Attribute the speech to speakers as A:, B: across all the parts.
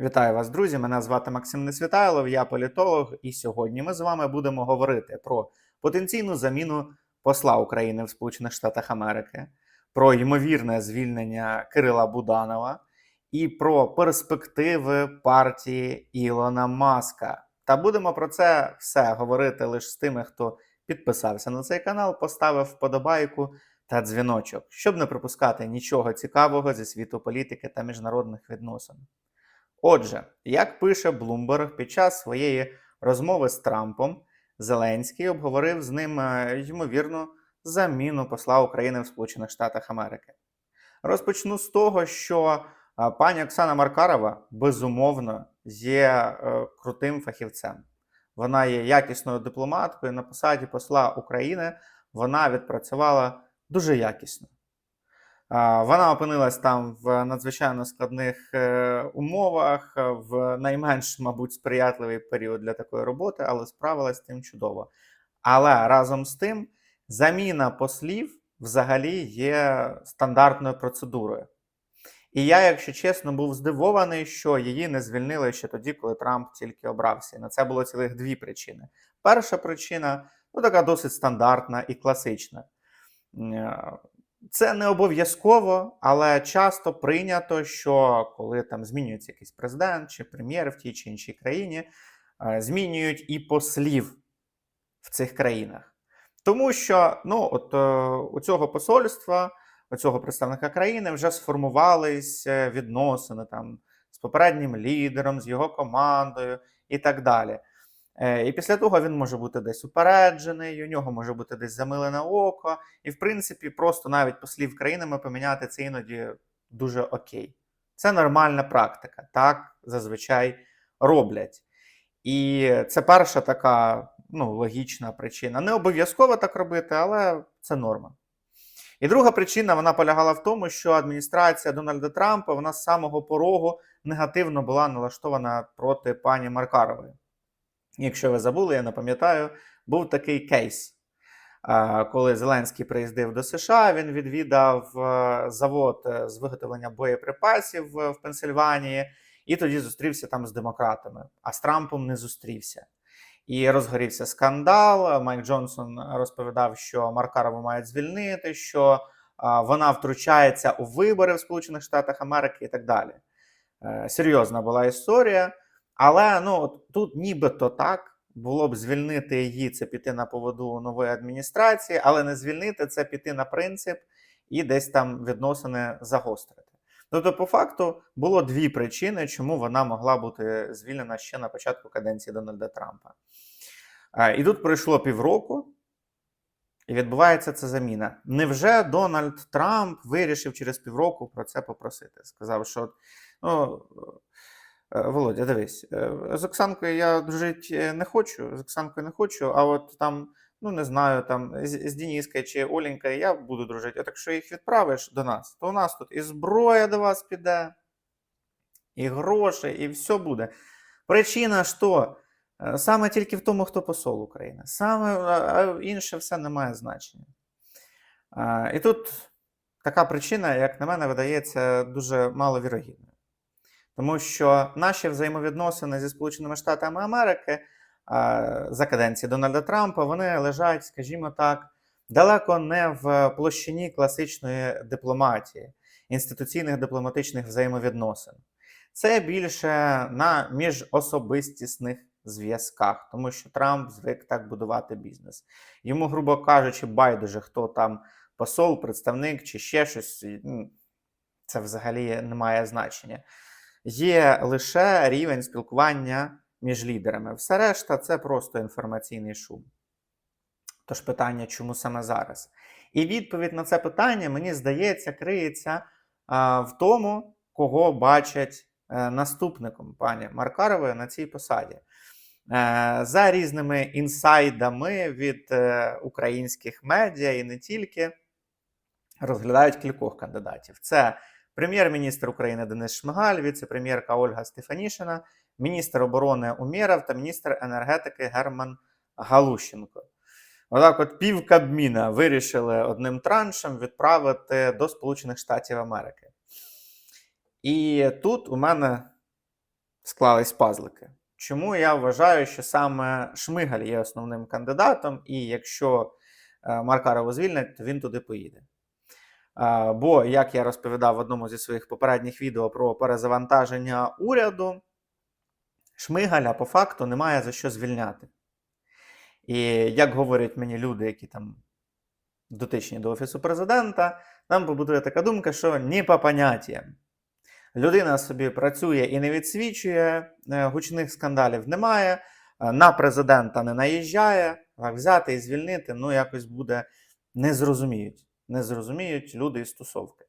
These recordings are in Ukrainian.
A: Вітаю вас, друзі! Мене звати Максим Несвітайлов, я політолог, і сьогодні ми з вами будемо говорити про потенційну заміну посла України в Сполучених Штатах Америки, про ймовірне звільнення Кирила Буданова і про перспективи партії Ілона Маска. Та будемо про це все говорити лише з тими, хто підписався на цей канал, поставив вподобайку та дзвіночок, щоб не пропускати нічого цікавого зі світу політики та міжнародних відносин. Отже, як пише Блумберг, під час своєї розмови з Трампом Зеленський обговорив з ним е, ймовірну заміну посла України в Сполучених Штатах Америки. Розпочну з того, що е, пані Оксана Маркарова безумовно є е, крутим фахівцем. Вона є якісною дипломаткою на посаді посла України. Вона відпрацювала дуже якісно. Вона опинилась там в надзвичайно складних е, умовах, е, в найменш, мабуть, сприятливий період для такої роботи, але справилась з тим чудово. Але разом з тим, заміна послів взагалі є стандартною процедурою. І я, якщо чесно, був здивований, що її не звільнили ще тоді, коли Трамп тільки обрався. І на це було цілих дві причини. Перша причина ну, така досить стандартна і класична. Це не обов'язково, але часто прийнято, що коли там змінюється якийсь президент чи прем'єр в тій чи іншій країні, е, змінюють і послів в цих країнах. Тому що ну, от, е, у цього посольства, у цього представника країни вже сформувались е, відносини там, з попереднім лідером, з його командою і так далі. Е, І після того він може бути десь упереджений, у нього може бути десь замилене око. І, в принципі, просто навіть послів країнами поміняти це іноді дуже окей. Це нормальна практика, так зазвичай роблять. І це перша така ну, логічна причина. Не обов'язково так робити, але це норма. І друга причина вона полягала в тому, що адміністрація Дональда Трампа вона з самого порогу негативно була налаштована проти пані Маркарової. Якщо ви забули, я не пам'ятаю, був такий кейс. Коли Зеленський приїздив до США, він відвідав е, завод е, з виготовлення боєприпасів в в Пенсильванії, і тоді зустрівся там з демократами, а з Трампом не зустрівся. І розгорівся скандал. Майк Джонсон розповідав, що Маркарову мають звільнити, що вона втручається у вибори в Сполучених Штатах Америки і так далі. Е, серйозна була історія. Але ну от тут нібито так було б звільнити її, це піти на поводу нової адміністрації, але не звільнити це піти на принцип і десь там відносини загострити. Тобто, по факту, було дві причини, чому вона могла бути звільнена ще на початку каденції Дональда Трампа. І тут пройшло півроку, і відбувається ця заміна. Невже Дональд Трамп вирішив через півроку про це попросити? Сказав, що ну. Е, Володя, дивись, е, з Оксанкою я дружити не хочу, з Оксанкою не хочу, а от там, ну не знаю, там з, з Дініскою чи Оленькою я буду дружити. А так що їх відправиш до нас, то у нас тут і зброя до вас піде, і гроші, і все буде. Причина що? Е, Саме тільки в тому, хто посол України. Саме інше все не має значення. І тут така причина, як на мене, видається дуже маловірогідною. Тому що наші взаємовідносини зі Сполученими Штатами Америки за каденції Дональда Трампа вони лежать, скажімо так, далеко не в площині класичної дипломатії, інституційних дипломатичних взаємовідносин. Це більше на міжособистісних зв'язках, тому що Трамп звик так будувати бізнес. Йому, грубо кажучи, байдуже, хто там посол, представник чи ще щось. ну, Це взагалі не має значення є лише рівень спілкування між лідерами. Все решта це просто інформаційний шум. Тож питання, чому саме зараз? І відповідь на це питання, мені здається, криється а, в тому, кого бачать е, наступником пані Маркарової на цій посаді. Е, за різними інсайдами від е, українських медіа і не тільки розглядають кількох кандидатів. Це прем'єр-міністр України Денис Шмигаль, віце-прем'єрка Ольга Стефанішина, міністр оборони Умєров та міністр енергетики Герман Галущенко. Отак, от пів Кабміна вирішили одним траншем відправити до Сполучених Штатів Америки. І тут у мене склались пазлики. Чому я вважаю, що саме Шмигаль є основним кандидатом, і якщо е, Маркарову звільнять, то він туди поїде. Бо, як я розповідав в одному зі своїх попередніх відео про перезавантаження уряду, Шмигаля по факту немає за що звільняти. І як говорять мені люди, які там дотичні до Офісу президента, там побудує така думка, що ні по поняттям. Людина собі працює і не відсвічує, е, гучних скандалів немає, е, на президента не наїжджає, а взяти і звільнити, ну якось буде не зрозуміють. Не зрозуміють люди із тусовки.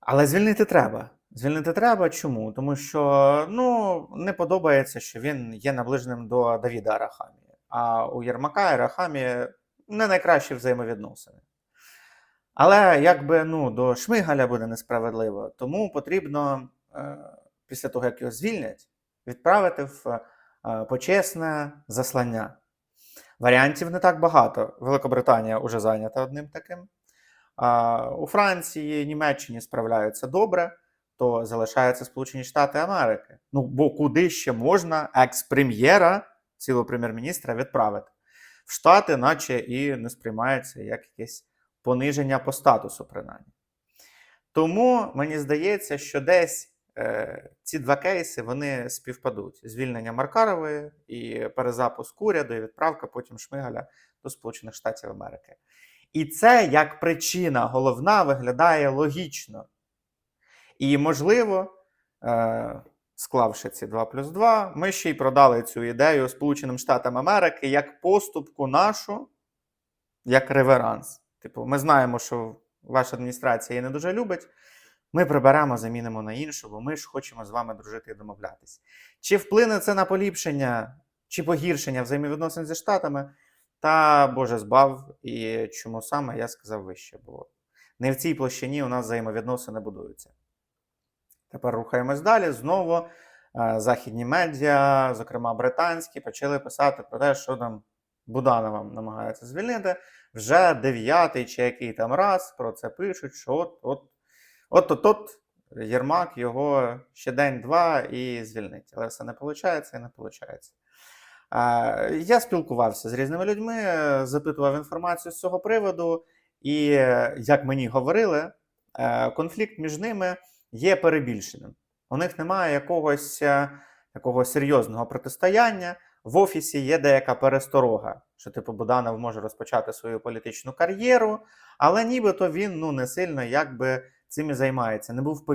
A: Але звільнити треба. Звільнити треба. Чому? Тому що ну, не подобається, що він є наближеним до Давіда Арахамії. А у Єрмака і Арахамії не найкращі взаємовідносини. Але якби ну, до Шмигаля буде несправедливо, тому потрібно е, після того, як його звільнять, відправити в е, почесне заслання. Варіантів не так багато. Великобританія вже зайнята одним таким. А, у Франції, Німеччині справляються добре, то залишаються Сполучені Штати Америки. Ну, бо куди ще можна екс-прем'єра, цілого прем'єр-міністра відправити? В Штати, наче і не сприймається як якесь пониження по статусу, принаймні. Тому мені здається, що десь ці два кейси вони співпадуть: звільнення Маркарової і перезапуск уряду, і відправка потім Шмигаля до Сполучених Штатів Америки. І це як причина головна виглядає логічно. І, можливо, е, склавши ці 2 плюс 2, ми ще й продали цю ідею Сполученим Штатам Америки як поступку нашу, як реверанс. Типу, ми знаємо, що ваша адміністрація її не дуже любить. Ми приберемо, замінимо на іншу, бо ми ж хочемо з вами дружити і домовлятися. Чи вплине це на поліпшення чи погіршення взаємовідносин зі Штатами? Та Боже збав, і чому саме я сказав вище, бо не в цій площині у нас взаємовідносини будуються. Тепер рухаємось далі. Знову е, західні медіа, зокрема британські, почали писати про те, що там Буданова намагається звільнити. Вже дев'ятий чи який там раз про це пишуть, що от от от от от Єрмак його ще день-два і звільнить. Але все не виходить і не виходить. Я спілкувався з різними людьми, е, запитував інформацію з цього приводу, і е, як мені говорили, е, конфлікт між ними є перебільшеним. У них немає якогось такого серйозного протистояння. В офісі є деяка пересторога, що типу Буданов може розпочати свою політичну кар'єру, але нібито він ну не сильно якби цим і займається. Не був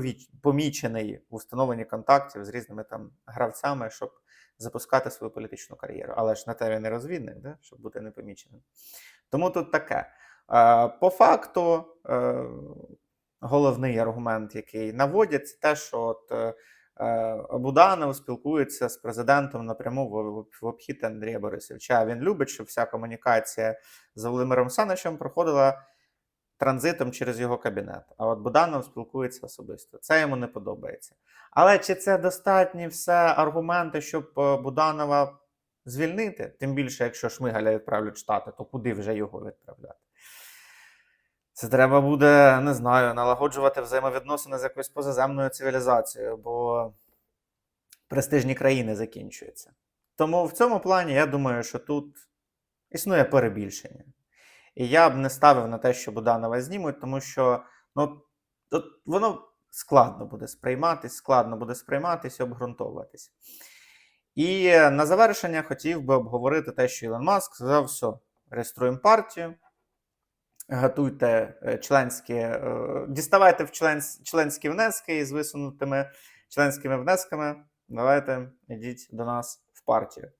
A: помічений у встановленні контактів з різними там гравцями, щоб запускати свою політичну кар'єру. Але ж на те і розвідник, да? щоб бути непоміченим. Тому тут таке. Е, По факту, е, головний аргумент, який наводять, це те, що от. е, Буданов спілкується з президентом напряму в, в обхід Андрія Борисовича. Він любить, щоб вся комунікація з Володимиром Саничем проходила транзитом через його кабінет. А от Буданов спілкується особисто. Це йому не подобається. Але чи це достатні все аргументи, щоб е, Буданова звільнити? Тим більше, якщо Шмигаля відправлять Штати, то куди вже його відправляти? Це треба буде, не знаю, налагоджувати взаємовідносини з якоюсь позаземною цивілізацією, бо престижні країни закінчуються. Тому в цьому плані я думаю, що тут існує перебільшення. І я б не ставив на те, що Буданова знімуть, тому що ну, от воно складно буде сприйматись, складно буде сприйматись обґрунтовуватись. І на завершення хотів би обговорити те, що Ілон Маск сказав: все, реєструємо партію готуйте е, членські, е, діставайте в член, членські внески із висунутими членськими внесками. Давайте йдіть до нас в партію.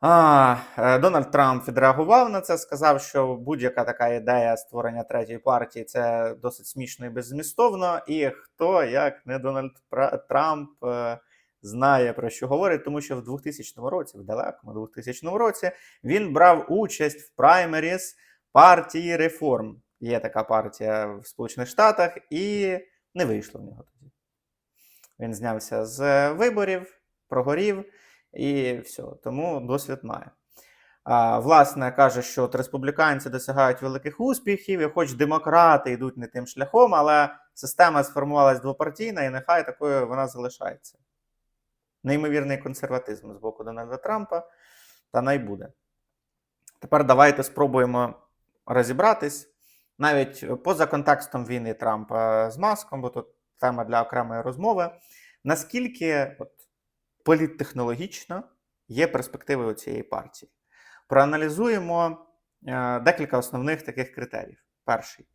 A: А, е, Дональд Трамп відреагував на це, сказав, що будь-яка така ідея створення третьої партії це досить смішно і беззмістовно. І хто, як не Дональд Трамп, е, знає про що говорить, тому що в 2000 році, в далекому 2000 році, він брав участь в праймеріс партії реформ. Є така партія в Сполучених Штатах, і не вийшло в нього тоді. Він знявся з виборів, прогорів і все. Тому досвід має. А, власне, каже, що от республіканці досягають великих успіхів, і хоч демократи йдуть не тим шляхом, але система сформувалась двопартійна, і нехай такою вона залишається. Неймовірний консерватизм з боку Дональда Трампа, та най буде. Тепер давайте спробуємо розібратись навіть поза контекстом війни Трампа з Маском, бо тут тема для окремої розмови. Наскільки от, політтехнологічно є перспективи у цієї партії? Проаналізуємо е, декілька основних таких критеріїв. Перший,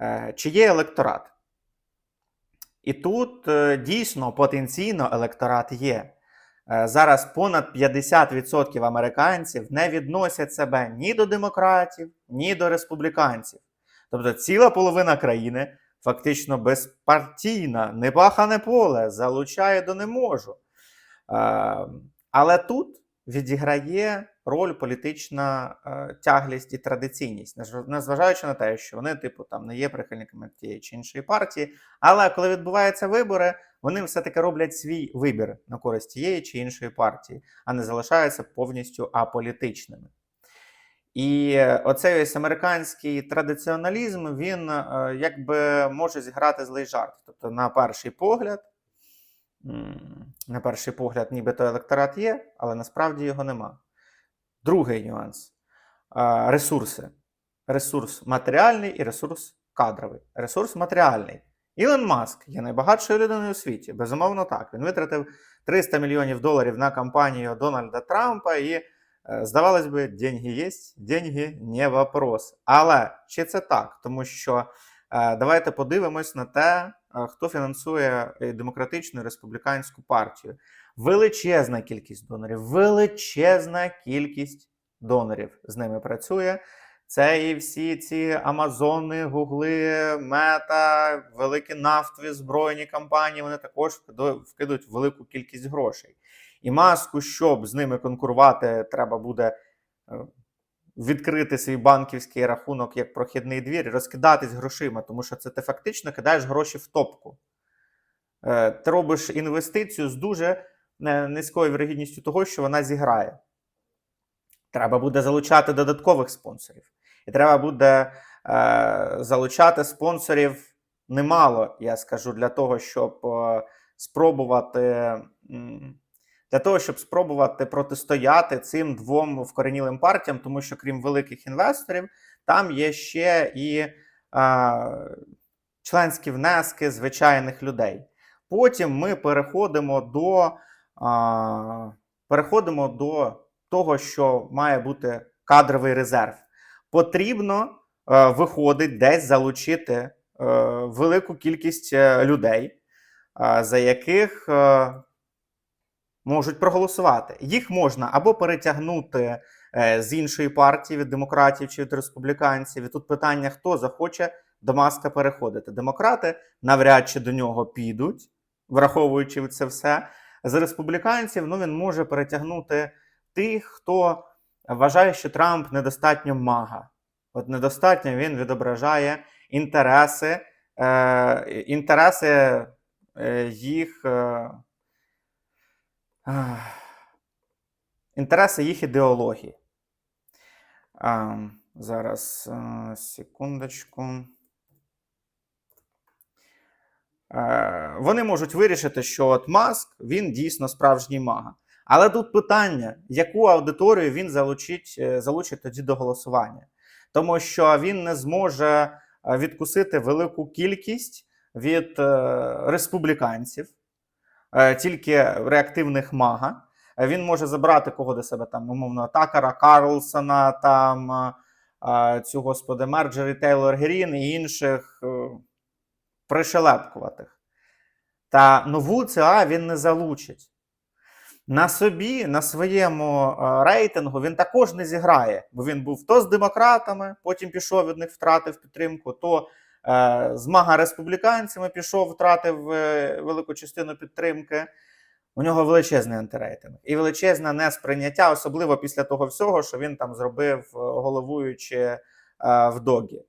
A: е, чи є електорат? І тут е, дійсно потенційно електорат є. Зараз понад 50% американців не відносять себе ні до демократів, ні до республіканців. Тобто ціла половина країни фактично безпартійна, непахане поле, залучає до не можу. Е, Але тут відіграє роль політична е, тяглість і традиційність, незв- незважаючи на те, що вони, типу, там не є прихильниками тієї чи іншої партії. Але коли відбуваються вибори, вони все-таки роблять свій вибір на користь тієї чи іншої партії, а не залишаються повністю аполітичними. І оцей ось американський традиціоналізм він е, якби може зіграти злий жарт. Тобто, на перший погляд, на перший погляд, нібито електорат є, але насправді його нема. Другий нюанс ресурси. Ресурс матеріальний і ресурс кадровий. Ресурс матеріальний. Ілон Маск є найбагатшою людиною у світі. Безумовно, так. Він витратив 300 мільйонів доларів на кампанію Дональда Трампа, і, е, здавалось би, деньги є, деньги не вопрос. Але чи це так? Тому що е, давайте подивимось на те, хто фінансує е, демократичну республіканську партію. Величезна кількість донорів, величезна кількість донорів з ними працює. Це і всі ці Амазони, Гугли, Мета, великі нафтові збройні компанії. Вони також вкиду- вкидуть велику кількість грошей. І маску, щоб з ними конкурувати, треба буде е, відкрити свій банківський рахунок як прохідний двір розкидатись грошима, тому що це ти фактично кидаєш гроші в топку. Е, Ти робиш інвестицію з дуже е, низькою вірогідністю того, що вона зіграє. Треба буде залучати додаткових спонсорів. І треба буде е, залучати спонсорів немало, я скажу, для того, щоб е, спробувати. м, Для того, щоб спробувати протистояти цим двом вкоренілим партіям, тому що крім великих інвесторів, там є ще і е, членські внески звичайних людей. Потім ми переходимо до, а, переходимо до того, що має бути кадровий резерв. Потрібно е, виходить десь залучити е, велику кількість е, людей, е, за яких е, можуть проголосувати. Їх можна або перетягнути е, з іншої партії від демократів чи від республіканців. І тут питання: хто захоче до маска переходити? Демократи навряд чи до нього підуть, враховуючи це все. З республіканців ну, він може перетягнути тих, хто вважає, що Трамп недостатньо мага. От недостатньо він відображає інтереси, е, інтереси е, їх. Е, інтереси їх ідеології. А, зараз а, секундочку. Е, вони можуть вирішити, що от Маск він дійсно справжній мага. Але тут питання, яку аудиторію він залучить, е, залучить тоді до голосування, тому що він не зможе е, відкусити велику кількість від е, республіканців, е, тільки реактивних мага. Е, Він може забрати кого до себе там, умовно, Такара Карлсона, там е, е, цю господи Мерджері Тейлор Грін і інших е, пришелепкуватих. Та нову ЦА він не залучить. На собі, на своєму е, рейтингу він також не зіграє, бо він був то з демократами, потім пішов від них, втратив підтримку, то е, з мага республіканцями пішов, втратив е, велику частину підтримки. У нього величезний антирейтинг і величезне несприйняття, особливо після того всього, що він там зробив, е, головуючи в догі.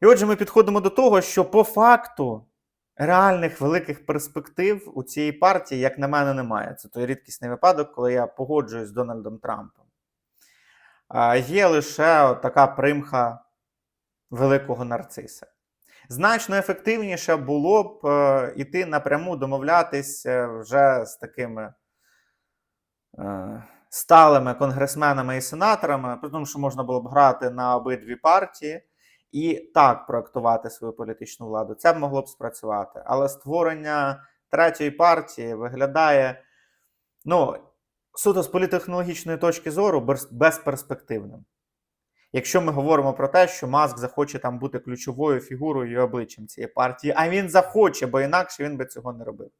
A: І отже, ми підходимо до того, що по факту реальних великих перспектив у цієї партії, як на мене, немає. Це той рідкісний випадок, коли я погоджуюсь з Дональдом Трампом. Є лише така примха великого нарциса. Значно ефективніше було б е, іти напряму домовлятись е, вже з такими е, сталими конгресменами і сенаторами, тому, що можна було б грати на обидві партії і так проектувати свою політичну владу. Це б могло б спрацювати. Але створення третьої партії виглядає ну, суто з політехнологічної точки зору безперспективним. Якщо ми говоримо про те, що Маск захоче там бути ключовою фігурою і обличчям цієї партії, а він захоче, бо інакше він би цього не робив.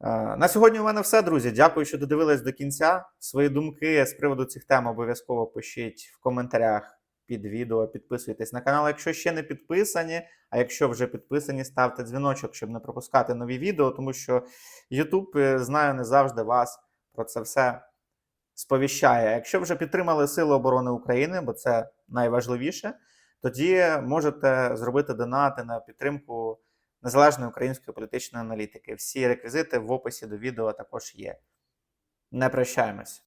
A: Е, На сьогодні у мене все, друзі. Дякую, що додивились до кінця. Свої думки з приводу цих тем обов'язково пишіть в коментарях під відео. Підписуйтесь на канал, якщо ще не підписані. А якщо вже підписані, ставте дзвіночок, щоб не пропускати нові відео, тому що YouTube, е, знаю, не завжди вас про це все сповіщає. Якщо вже підтримали Сили оборони України, бо це найважливіше, тоді можете зробити донати на підтримку незалежної української політичної аналітики. Всі реквізити в описі до відео також є. Не прощаємось.